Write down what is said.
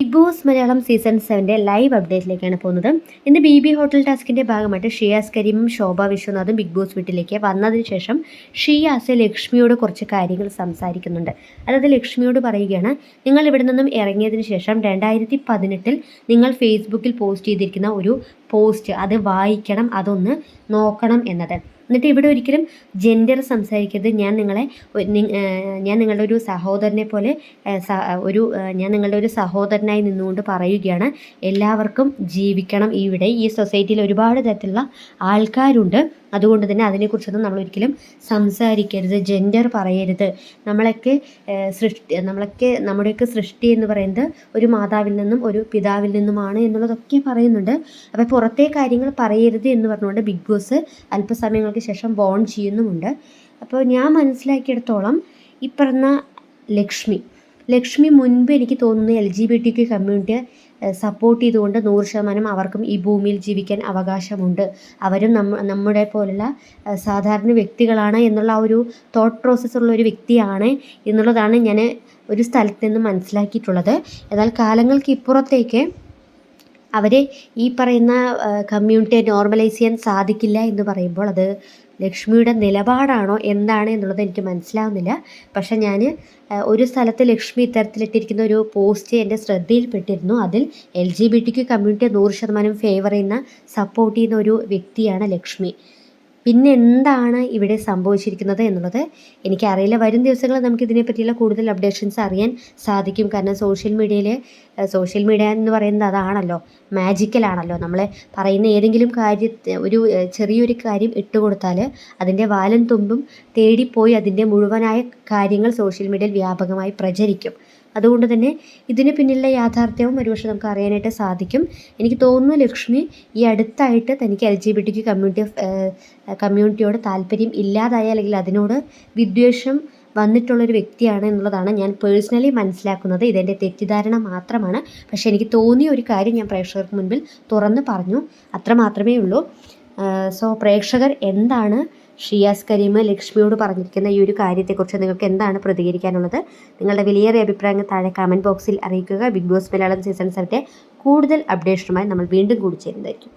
Big boss Malayalam season സെവന്റെ live അപ്ഡേറ്റിലേക്കാണ് പോകുന്നത്. ഇന്ന് ബി ബി ഹോട്ടൽ ടാസ്കിന്റെ ഭാഗമായിട്ട് ഷിയാസ് കരീമും ശോഭ വിശ്വനാഥും ബിഗ് ബോസ് വീട്ടിലേക്ക് വന്നതിന് ശേഷം ഷിയാസ് ലക്ഷ്മിയോട് കുറച്ച് കാര്യങ്ങൾ സംസാരിക്കുന്നുണ്ട്. അതായത് ലക്ഷ്മിയോട് പറയുകയാണ് നിങ്ങൾ ഇവിടെ നിന്നും ഇറങ്ങിയതിന് ശേഷം രണ്ടായിരത്തി പതിനെട്ടിൽ നിങ്ങൾ ഫേസ്ബുക്കിൽ പോസ്റ്റ് ചെയ്തിരിക്കുന്ന ഒരു പോസ്റ്റ് അത് വായിക്കണം അതൊന്ന് നോക്കണം എന്നത്. എന്നിട്ട് ഇവിടെ ഒരിക്കലും ജെൻഡർ സംസാരിക്കരുത്. ഞാൻ നിങ്ങളെ ഞാൻ നിങ്ങളുടെ ഒരു സഹോദരനെ പോലെ ഒരു ഞാൻ നിങ്ങളുടെ ഒരു സഹോദരനായി നിന്നുകൊണ്ട് പറയുകയാണ്. എല്ലാവർക്കും ജീവിക്കണം. ഇവിടെ ഈ സൊസൈറ്റിയിൽ ഒരുപാട് തരത്തിലുള്ള ആൾക്കാരുണ്ട്. അതുകൊണ്ട് തന്നെ അതിനെക്കുറിച്ചൊന്നും നമ്മൾ ഒരിക്കലും സംസാരിക്കരുത് ജെൻഡർ പറയരുത്. നമ്മളൊക്കെ സൃഷ്ടി നമ്മളൊക്കെ നമ്മുടെയൊക്കെ സൃഷ്ടി എന്ന് പറയുന്നത് ഒരു മാതാവിൽ നിന്നും ഒരു പിതാവിൽ നിന്നുമാണ് എന്നുള്ളതൊക്കെ പറയുന്നുണ്ട്. അപ്പോൾ പുറത്തെ കാര്യങ്ങൾ പറയരുത് എന്ന് പറഞ്ഞുകൊണ്ട് ബിഗ് ബോസ് അല്പസമയങ്ങൾക്ക് ശേഷം ബോൺ ചെയ്യുന്നുമുണ്ട്. അപ്പോൾ ഞാൻ മനസ്സിലാക്കിയിടത്തോളം ഈ ലക്ഷ്മി ലക്ഷ്മി മുൻപ് എനിക്ക് തോന്നുന്നു L G B T Q കമ്മ്യൂണിറ്റിയെ support ചെയ്തുകൊണ്ട് നൂറ് ശതമാനം അവർക്കും ഈ ഭൂമിയിൽ ജീവിക്കാൻ അവകാശമുണ്ട്. അവരും നമ്മ നമ്മുടെ പോലുള്ള സാധാരണ വ്യക്തികളാണ് എന്നുള്ള ആ ഒരു തോട്ട് പ്രോസസ്സ് ഉള്ള ഒരു വ്യക്തിയാണ് എന്നുള്ളതാണ് ഞാൻ ഒരു സ്ഥലത്ത് നിന്ന് മനസ്സിലാക്കിയിട്ടുള്ളത്. എന്നാൽ കാലങ്ങൾക്ക് ഇപ്പുറത്തേക്ക് അവർ ഈ പറയുന്ന കമ്മ്യൂണിറ്റിയെ നോർമലൈസ് ചെയ്യാൻ സാധിക്കില്ല എന്ന് പറയുമ്പോൾ അത് ലക്ഷ്മിയുടെ നിലപാടാണോ എന്താണ് എന്നുള്ളത് എനിക്ക് മനസ്സിലാവുന്നില്ല. പക്ഷേ ഞാൻ ഒരു സ്ഥലത്ത് ലക്ഷ്മി ഇത്തരത്തിലിട്ടിരിക്കുന്ന ഒരു പോസ്റ്റ് എന്റെ ശ്രദ്ധയിൽപ്പെട്ടിരുന്നു. അതിൽ എൽ ജി ബി ടിക്ക് കമ്മ്യൂണിറ്റിയെ നൂറ് ശതമാനം ഫേവർ ചെയ്യുന്ന സപ്പോർട്ട് ചെയ്യുന്ന ഒരു വ്യക്തിയാണ് ലക്ഷ്മി. പിന്നെ എന്താണ് ഇവിടെ സംഭവിച്ചിരിക്കുന്നത് എന്നുള്ളത്? എനിക്കറിയില്ല. വരും ദിവസങ്ങളിൽ നമുക്ക് ഇതിനെപ്പറ്റിയുള്ള കൂടുതൽ അപ്ഡേഷൻസ് അറിയാൻ സാധിക്കും. കാരണം സോഷ്യൽ മീഡിയയിൽ സോഷ്യൽ മീഡിയ എന്ന് പറയുന്നത് അതാണല്ലോ. മാജിക്കലാണല്ലോ നമ്മൾ പറയുന്ന ഏതെങ്കിലും കാര്യ ഒരു ചെറിയൊരു കാര്യം ഇട്ട് കൊടുത്താൽ അതിന്റെ വാലൻ തുമ്പും തേടിപ്പോയി അതിന്റെ മുഴുവനായ കാര്യങ്ങൾ സോഷ്യൽ മീഡിയയിൽ വ്യാപകമായി പ്രചരിക്കും. അതുകൊണ്ട് തന്നെ ഇതിന് പിന്നിലെ യാഥാർത്ഥ്യവും ഒരുപക്ഷെ നമുക്ക് അറിയാനായിട്ട് സാധിക്കും. എനിക്ക് തോന്നുന്നു ലക്ഷ്മി ഈ അടുത്തായിട്ട് തനിക്ക് എൽ ജി ബി ടിക്ക് കമ്മ്യൂണിറ്റി കമ്മ്യൂണിറ്റിയോട് താല്പര്യം ഇല്ലാതായ അല്ലെങ്കിൽ അതിനോട് വിദ്വേഷം വന്നിട്ടുള്ളൊരു വ്യക്തിയാണ് എന്നുള്ളതാണ് ഞാൻ പേഴ്സണലി മനസ്സിലാക്കുന്നത്. ഇതെന്റെ തെറ്റിദ്ധാരണ മാത്രമാണ്. പക്ഷേ എനിക്ക് തോന്നിയ ഒരു കാര്യം ഞാൻ പ്രേക്ഷകർക്ക് മുൻപിൽ തുറന്ന് പറഞ്ഞു. അത്ര മാത്രമേ ഉള്ളൂ. സോ പ്രേക്ഷകർ എന്താണ് ഷിയാസ് കരീം ലക്ഷ്മിയോട് പറഞ്ഞിരിക്കുന്ന ഈ ഒരു കാര്യത്തെക്കുറിച്ച് നിങ്ങൾക്ക് എന്താണ് പ്രതികരിക്കാനുള്ളത്? നിങ്ങളുടെ വിലയേറിയ അഭിപ്രായങ്ങൾ താഴെ കമന്റ് ബോക്സിൽ അറിയിക്കുക. ബിഗ് ബോസ് മലയാളം സീസൺ സെവന്റെ കൂടുതൽ അപ്ഡേഷനുമായി നമ്മൾ വീണ്ടും കൂടി ചേരുന്നതായിരിക്കും